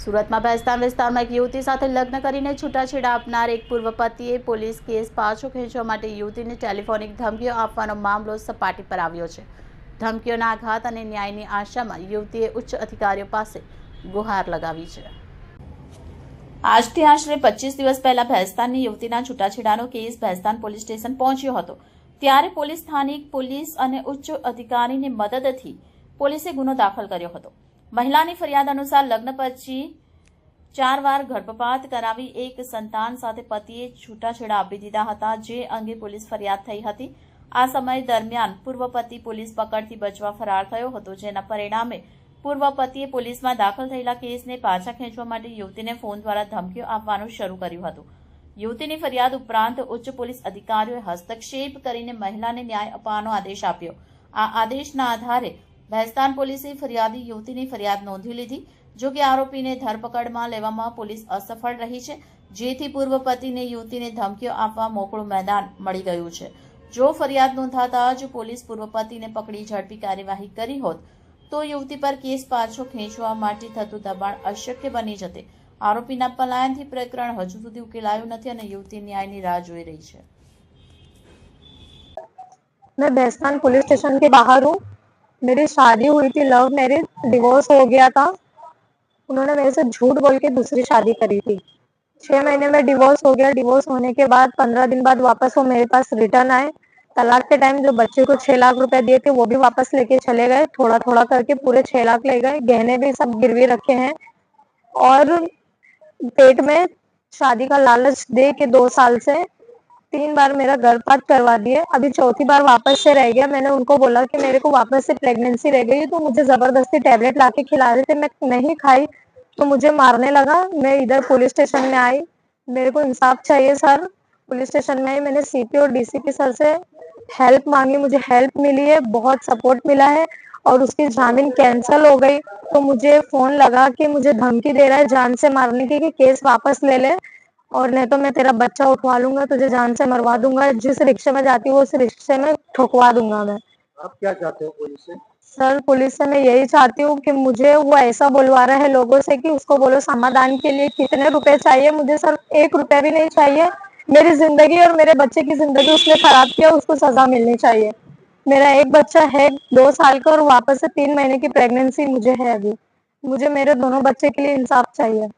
સુરતમાં ભેસ્તાન વિસ્તારમાં એક યુવતી સાથે લગ્ન કરીને છૂટાછેડા આપનાર એક પૂર્વ પતિએ પોલીસ કેસ પાછો ખેંચવા માટે યુવતીને ટેલિફોનિક ધમકીઓ આપવાનો મામલો સપાટી પર આવ્યો છે. ધમકીઓના આઘાત અને ન્યાયની આશામાં યુવતીએ ઉચ્ચ અધિકારીઓ પાસે ગુહાર લગાવી છે. આજથી આશરે પચીસ દિવસ પહેલા ભેસ્તાનની યુવતીના છૂટાછેડાનો કેસ ભેસ્તાન પોલીસ સ્ટેશન પહોંચ્યો હતો. ત્યારે પોલીસ સ્થાનિક પોલીસ અને ઉચ્ચ અધિકારીની મદદથી પોલીસે ગુનો દાખલ કર્યો હતો. મહિલાની ફરિયાદ અનુસાર લગ્ન પછી ચાર વાર ગર્ભપાત કરાવી એક સંતાન સાથે પતિએ છૂટાછેડા આપી દીધા હતા, જે અંગે પોલીસ ફરિયાદ થઈ હતી. આ સમય દરમિયાન પૂર્વ પતિ પોલીસ પકડથી બચવા ફરાર થયો હતો, જેના પરિણામે પૂર્વ પતિએ પોલીસમાં દાખલ થયેલા કેસને પાછા ખેંચવા માટે યુવતીને ફોન દ્વારા ધમકીઓ આપવાનું શરૂ કર્યું હતું. યુવતીની ફરિયાદ ઉપરાંત ઉચ્ચ પોલીસ અધિકારીઓએ હસ્તક્ષેપ કરીને મહિલાને ન્યાય અપાવવાનો આદેશ આપ્યો. આ આદેશના આધારે ભેસ્તાન પોલીસે ફરિયાદી યુવતીની ફરિયાદ નોંધી લીધી જો કે આરોપીને ધરપકડમાં લેવામાં પોલીસ અસફળ રહી છે જેથી પૂર્વ પતિને યુવતીને ધમકીઓ આપવા મોકળું મેદાન મળી ગયું છે જો ફરિયાદ નોંધાતા જ પોલીસ પૂર્વ પતિને પકડી ઝડપી કાર્યવાહી કરી હોત તો યુવતી પર કેસ પાછો ખેંચવા માટે થતું દબાણ અશક્ય બની જતે આરોપીના પલાયનથી પ્રકરણ હજુ સુધી ઉકેલાયું નથી અને યુવતી ન્યાયની રાહ જોઈ રહી છે मैं भैस्तान पुलिस स्टेशन के बाहर हूँ मेरी शादी हुई थी लव मैरिज डिवोर्स हो गया था। उन्होंने मेरे से झूठ बोल के दूसरी शादी करी थी। छह महीने में डिवोर्स हो गया। डिवोर्स होने के बाद, पंद्रह दिन बाद वापस वो मेरे पास रिटर्न आए। तलाक के टाइम जो बच्चे को छह लाख रुपए दिए थे, वो भी वापस लेके चले गए। थोड़ा थोड़ा करके पूरे छह लाख ले गए। गहने भी सब गिरवी रखे हैं। और पेट में शादी का लालच दे के दो साल से तीन बार मेरा गर्भपात करवा दिए अभी चौथी बार वापस से रह गया। मैंने उनको बोला कि मेरे को वापस से प्रेगनेंसी रह गई तो मुझे ज़बरदस्ती टैबलेट लाके खिला रहे थे। मैं नहीं खाई तो मुझे मारने लगा। मैं इधर पुलिस स्टेशन में आई। मेरे को इंसाफ चाहिए सर। पुलिस स्टेशन में आई। मैंने सीपी और डीसीपी सर से हेल्प मांगी। मुझे हेल्प मिली है। बहुत सपोर्ट मिला है। और उसकी जामीन कैंसिल हो गई। तो मुझे फ़ोन लगा कि मुझे धमकी दे रहा है जान से मारने की कि केस वापस ले ले। और नहीं तो मैं तेरा बच्चा उठवा लूँगा तुझे जान से मरवा दूँगा जिस रिक्शे में जाती हूँ उस रिक्शे में ठुकवा दूँगा मैं। आप क्या चाहते हो पुलिस से? सर पुलिस से मैं यही चाहती हूँ कि मुझे वो ऐसा बुलवा रहा है लोगों से कि उसको बोलो समाधान के लिए कितने रुपए चाहिए। मुझे सर एक रुपया भी नहीं चाहिए। मेरी ज़िंदगी और मेरे बच्चे की ज़िंदगी उसने खराब किया उसको सजा मिलनी चाहिए। मेरा एक बच्चा है दो साल का और वापस से तीन महीने की प्रेगनेंसी मुझे है अभी। मुझे मेरे दोनों बच्चे के लिए इंसाफ चाहिए।